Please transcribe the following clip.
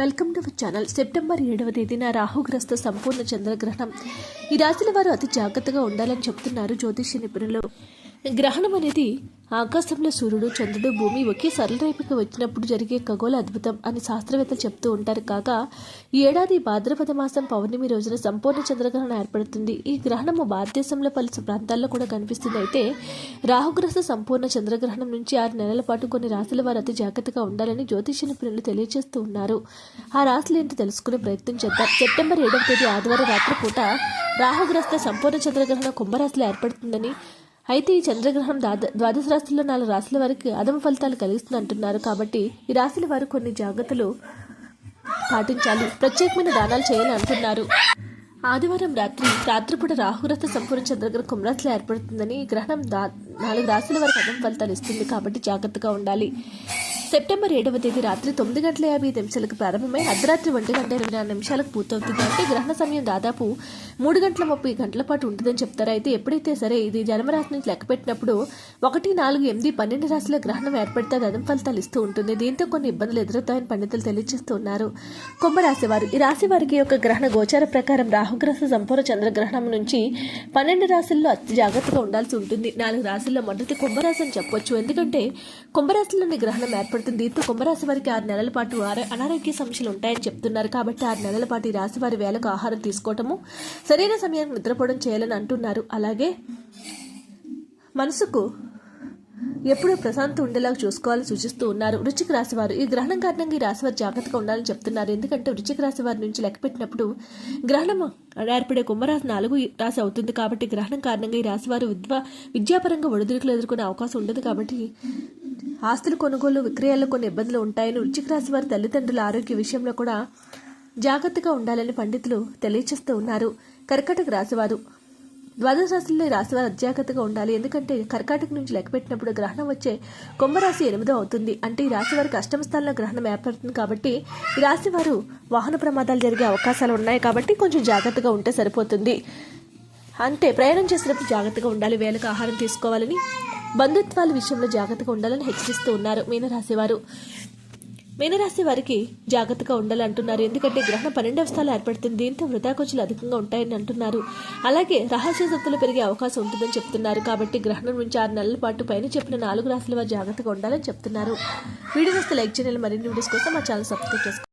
Welcome to our channel September ఏడవ తేదీన రాహుగ్రస్త సంపూర్ణ చంద్రగ్రహణం. ఈ రాశుల వారు అతి జాగ్రత్తగా ఉండాలని చెప్తున్నారు జ్యోతిష్య నిపుణులు. గ్రహణం అనేది ఆకాశంలో సూర్యుడు చంద్రుడు భూమి ఒకే సరళరేపుకి వచ్చినప్పుడు జరిగే ఖగోళ అద్భుతం అని శాస్త్రవేత్తలు చెప్తూ ఉంటారు. కాగా ఈ ఏడాది భాద్రపద మాసం పౌర్ణమి రోజున సంపూర్ణ చంద్రగ్రహణం ఏర్పడుతుంది. ఈ గ్రహణము భారతదేశంలో పలు ప్రాంతాల్లో కూడా కనిపిస్తుంది. అయితే రాహుగ్రస్త సంపూర్ణ చంద్రగ్రహణం నుంచి ఆరు నెలల పాటు కొన్ని రాశుల వారు అతి జాగ్రత్తగా ఉండాలని జ్యోతిష్య నిపుణులు తెలియజేస్తూ ఉన్నారు. ఆ రాశులు ఏంటో తెలుసుకునే ప్రయత్నం చేద్దాం. సెప్టెంబర్ ఏడవ తేదీ ఆదివారం రాత్రి పూట రాహుగ్రస్త సంపూర్ణ చంద్రగ్రహణం కుంభరాశిలో ఏర్పడుతుందని అయితే ఈ చంద్రగ్రహం ద్వాద- ద్వాదశ రాశుల్లో నాలుగు రాశుల వారికి అదమ ఫలితాలు కలిగిస్తుంది అంటున్నారు కాబట్టి ఈ రాశుల వారు కొన్ని జాగ్రత్తలు పాటించాలి. ప్రత్యేకమైన దానాలు చేయాలని అంటున్నారు. ఆదివారం రాత్రి రాత్రిపూట రాహురథ సంపూర్ణ చంద్రగ్రహం కుంభరాశిలో ఏర్పడుతుందని గ్రహణం దా నాలుగు రాశుల వరకు అదం ఫలితాలు ఇస్తుంది కాబట్టి జాగ్రత్తగా ఉండాలి. సెప్టెంబర్ ఏడవ తేదీ రాత్రి తొమ్మిది గంటల యాభై నిమిషాలకు ప్రారంభమై అర్ధరాత్రి ఒంటి గంట ఇరవై నాలుగు నిమిషాలకు పూర్తవుతుంది. అంటే గ్రహణ సమయం దాదాపు మూడు గంటల ముప్పై గంటల పాటు ఉంటుందని చెప్తారు. అయితే ఎప్పుడైతే సరే ఇది జన్మరాశి నుంచి లెక్క పెట్టినప్పుడు ఒకటి నాలుగు ఎనిమిది పన్నెండు రాశుల గ్రహణం ఏర్పడితే అది అదం ఫలితాలు ఇస్తూ ఉంటుంది. దీంతో కొన్ని ఇబ్బందులు ఎదురవుతాయని పండితులు తెలియజేస్తున్నారు. కుంభరాశి వారు ఈ రాశి వారికి యొక్క గ్రహణ గోచార ప్రకారం రాహుగ్రహ సంపూర్ణ చంద్రగ్రహణం నుంచి పన్నెండు రాశుల్లో అతి జాగ్రత్తగా ఉండాల్సి ఉంటుంది. నాలుగు రాశుల్లో మొదటి కుంభరాశి అని చెప్పొచ్చు. ఎందుకంటే కుంభరాశిలోని గ్రహణం ఏర్పడుతుంది. దీంతో కుంభరాశి వారికి ఆరు నెలల పాటు అనారోగ్య సమస్యలు ఉంటాయని చెప్తున్నారు. కాబట్టి ఆరు నెలల పాటు ఈ రాశి వారి వేలకు ఆహారం తీసుకోవటము సరైన సమయానికి నిద్రపోవడం చేయాలని అంటున్నారు. అలాగే మనసుకు ఎప్పుడూ ప్రశాంతం ఉండేలాగా చూసుకోవాలని సూచిస్తూ ఉన్నారు. వృచ్చిక రాశి వారు ఈ గ్రహణం కారణంగా ఈ రాశి వారు జాగ్రత్తగా ఉండాలని చెప్తున్నారు. ఎందుకంటే వృచ్చిక రాశి వారి నుంచి లెక్క పెట్టినప్పుడు గ్రహణం ఏర్పడే కుంభరాశి నాలుగు రాశి అవుతుంది. కాబట్టి గ్రహణం కారణంగా ఈ రాశి వారు విద్వా విద్యాపరంగా ఒడిదుడుకులు ఎదుర్కొనే అవకాశం ఉండదు. కాబట్టి ఆస్తుల కొనుగోలు విక్రయాల్లో కొన్ని ఇబ్బందులు ఉంటాయని వృచ్చిక రాశి వారి తల్లిదండ్రుల ఆరోగ్య విషయంలో కూడా జాగ్రత్తగా ఉండాలని పండితులు తెలియచేస్తూ ఉన్నారు. కర్కాటక రాశివారు. ద్వాదశ రాశుల్లో రాశివారు అజాగ్రత్తగా ఉండాలి. ఎందుకంటే కర్కాటక నుంచి లెక్కపెట్టినప్పుడు గ్రహణం వచ్చే కుంభరాశి ఎనిమిదో అవుతుంది. అంటే ఈ రాశి వారికి అష్టమ స్థానంలో గ్రహణం ఏర్పడుతుంది కాబట్టి ఈ రాశి వారు వాహన ప్రమాదాలు జరిగే అవకాశాలు ఉన్నాయి కాబట్టి కొంచెం జాగ్రత్తగా ఉంటే సరిపోతుంది. అంటే ప్రయాణం చేసినప్పుడు జాగ్రత్తగా ఉండాలి. వేలకు ఆహారం తీసుకోవాలని బంధుత్వాల విషయంలో జాగ్రత్తగా ఉండాలని హెచ్చరిస్తూ ఉన్నారు మీనరాశివారు. మీనరాశి వారికి జాగ్రత్తగా ఉండాలంటున్నారు. ఎందుకంటే గ్రహణం పన్నెండవ స్థానం ఏర్పడుతుంది. దీంతో వృధా ఖర్చులు అధికంగా ఉంటాయని అంటున్నారు. అలాగే రహస్య శక్తులు పెరిగే అవకాశం ఉంటుందని చెప్తున్నారు. కాబట్టి గ్రహణం నుంచి ఆరు నెలల పాటు పైన చెప్పిన నాలుగు రాశుల వారు జాగ్రత్తగా ఉండాలని చెప్తున్నారు. వీడియో వస్తే లైక్ చేయాలి మరిన్ని వీడియోస్ కోసం మా ఛానల్ సబ్స్క్రైబ్ చేసుకోండి.